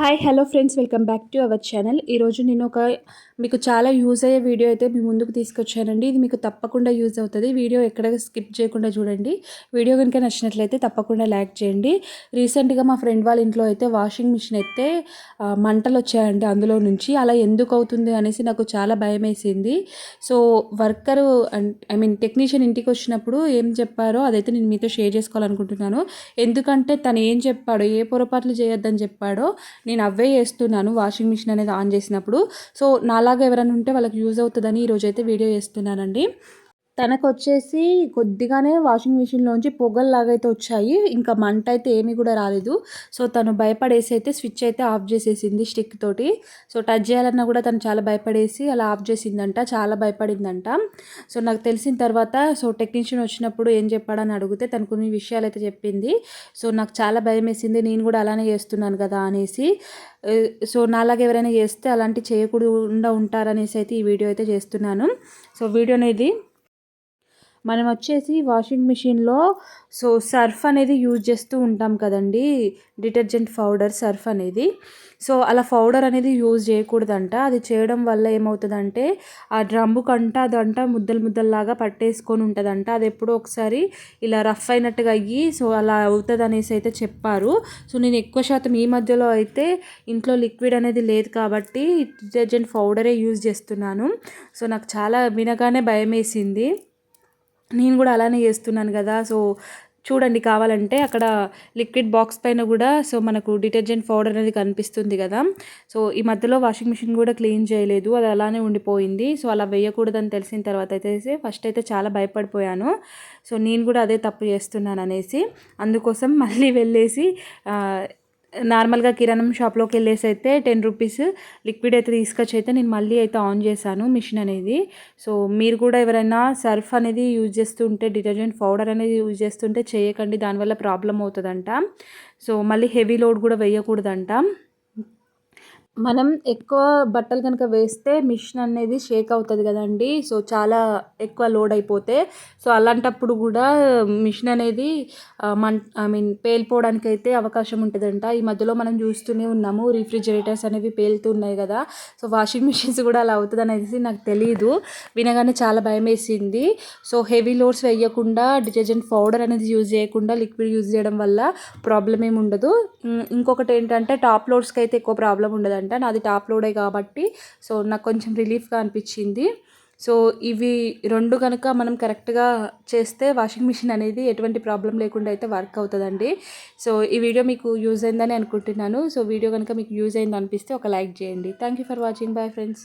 Hi hello friends welcome back to our channel ఈరోజు నేను ఒక మీకు చాలా యూజ్ అయ్యే వీడియో అయితే మీ ముందుకు తీసుకొచ్చానండి. ఇది మీకు తప్పకుండా యూజ్ అవుతుంది. వీడియో ఎక్కడ స్కిప్ చేయకుండా చూడండి. వీడియో కనుక నచ్చినట్లయితే తప్పకుండా లైక్ చేయండి. రీసెంట్గా మా ఫ్రెండ్ వాళ్ళ ఇంట్లో అయితే వాషింగ్ మిషన్ అయితే మంటలు వచ్చాయండి అందులో నుంచి. అలా ఎందుకు అవుతుంది అనేసి నాకు చాలా భయం వేసింది. So worker I mean technician ఇంటికి వచ్చినప్పుడు ఏం చెప్పారో అదైతే నేను మీతో షేర్ చేసుకోవాలనుకుంటున్నాను. ఎందుకంటే తను ఏం చెప్పాడో ఏ పొరపాట్లు చేయొద్దని చెప్పాడో నేను అవే చేస్తున్నాను వాషింగ్ మిషన్ అనేది ఆన్ చేసినప్పుడు. సో నాలాగా ఎవరైనా ఉంటే వాళ్ళకి యూజ్ అవుతుందని ఈరోజు అయితే వీడియో చేస్తున్నానండి. తనకు వచ్చేసి కొద్దిగానే వాషింగ్ మిషన్లోంచి పొగల్లాగా అయితే వచ్చాయి. ఇంకా మంట అయితే ఏమీ కూడా రాలేదు. సో తను భయపడేసి అయితే స్విచ్ అయితే ఆఫ్ చేసేసింది స్టిక్ తోటి. సో టచ్ చేయాలన్నా కూడా తను చాలా భయపడేసి అలా ఆఫ్ చేసిందంట. చాలా భయపడిందంట. సో నాకు తెలిసిన తర్వాత సో టెక్నీషియన్ వచ్చినప్పుడు ఏం చెప్పాడని అడిగితే తను కొన్ని విషయాలు అయితే చెప్పింది. సో నాకు చాలా భయం వేసింది నేను కూడా అలానే చేస్తున్నాను కదా అనేసి. సో నాలాగా ఎవరైనా చేస్తే అలాంటి చేయకుండా ఉంటారనేసి అయితే ఈ వీడియో అయితే చేస్తున్నాను. సో వీడియో అనేది మనం వచ్చేసి వాషింగ్ మిషన్లో సో సర్ఫ్ అనేది యూజ్ చేస్తూ ఉంటాం కదండి. డిటర్జెంట్ పౌడర్ సర్ఫ్ అనేది. సో అలా పౌడర్ అనేది యూజ్ చేయకూడదంట. అది చేయడం వల్ల ఏమవుతుందంటే ఆ డ్రమ్ము కంట అదంట ముద్దలు ముద్దల్లాగా పట్టేసుకొని ఉంటుందంట. అది ఎప్పుడో ఒకసారి ఇలా రఫ్ అయినట్టుగా అయ్యి సో అలా అవుతుంది అనేసి అయితే చెప్పారు. సో నేను ఎక్కువ శాతం ఈ మధ్యలో అయితే ఇంట్లో లిక్విడ్ అనేది లేదు కాబట్టి డిటర్జెంట్ పౌడరే యూజ్ చేస్తున్నాను. సో నాకు చాలా వినగానే భయం వేసింది నేను కూడా అలానే చేస్తున్నాను కదా. సో చూడండి కావాలంటే అక్కడ లిక్విడ్ బాక్స్ పైన కూడా సో మనకు డిటర్జెంట్ పౌడర్ అనేది కనిపిస్తుంది కదా. సో ఈ మధ్యలో వాషింగ్ మిషన్ కూడా క్లీన్ చేయలేదు. అది అలానే ఉండిపోయింది. సో అలా వేయకూడదని తెలిసిన తర్వాత అయితే ఫస్ట్ అయితే చాలా భయపడిపోయాను. సో నేను కూడా అదే తప్పు చేస్తున్నాను అనేసి అందుకోసం మళ్ళీ వెళ్ళేసి నార్మల్గా కిరాణం షాప్లోకి వెళ్ళేసి అయితే టెన్ రూపీస్ లిక్విడ్ అయితే తీసుకొచ్చి అయితే నేను మళ్ళీ అయితే ఆన్ చేశాను మిషన్ అనేది. సో మీరు కూడా ఎవరైనా సర్ఫ్ అనేది యూజ్ చేస్తుంటే డిటర్జెంట్ పౌడర్ అనేది యూజ్ చేస్తుంటే చేయకండి దానివల్ల ప్రాబ్లం అవుతుందంట. సో మళ్ళీ హెవీ లోడ్ కూడా వేయకూడదంట. మనం ఎక్కువ బట్టలు కనుక వేస్తే మిషన్ అనేది షేక్ అవుతుంది కదండి. సో చాలా ఎక్కువ లోడ్ అయిపోతే. సో అలాంటప్పుడు కూడా మిషన్ అనేది మన్ ఐ మీన్ పేలిపోవడానికి అయితే అవకాశం ఉంటుందంట. ఈ మధ్యలో మనం చూస్తూనే ఉన్నాము రిఫ్రిజిరేటర్స్ అనేవి పేలుతున్నాయి కదా. సో వాషింగ్ మిషన్స్ కూడా అలా అవుతుంది అనేసి నాకు తెలియదు వినగానే చాలా భయం వేసింది సో హెవీ లోడ్స్ వేయకుండా డిటర్జెంట్ పౌడర్ అనేది యూజ్ చేయకుండా లిక్విడ్ యూజ్ చేయడం వల్ల ప్రాబ్లం ఏమి ఉండదు. ఇంకొకటి ఏంటంటే టాప్ లోడ్స్కి అయితే ఎక్కువ ప్రాబ్లం ఉండదండి అనుకుంటా నాది టాప్ లోడే కాబట్టి సో నాకు కొంచెం రిలీఫ్గా అనిపించింది. సో ఇవి రెండు కనుక మనం కరెక్ట్గా చేస్తే వాషింగ్ మిషన్ అనేది ఎటువంటి ప్రాబ్లం లేకుండా అయితే వర్క్ అవుతుందండి. సో ఈ వీడియో మీకు యూజ్ అయిందని అనుకుంటున్నాను. సో వీడియో కనుక మీకు యూజ్ అయింది అనిపిస్తే ఒక లైక్ చేయండి. Thank you for watching. Bye friends.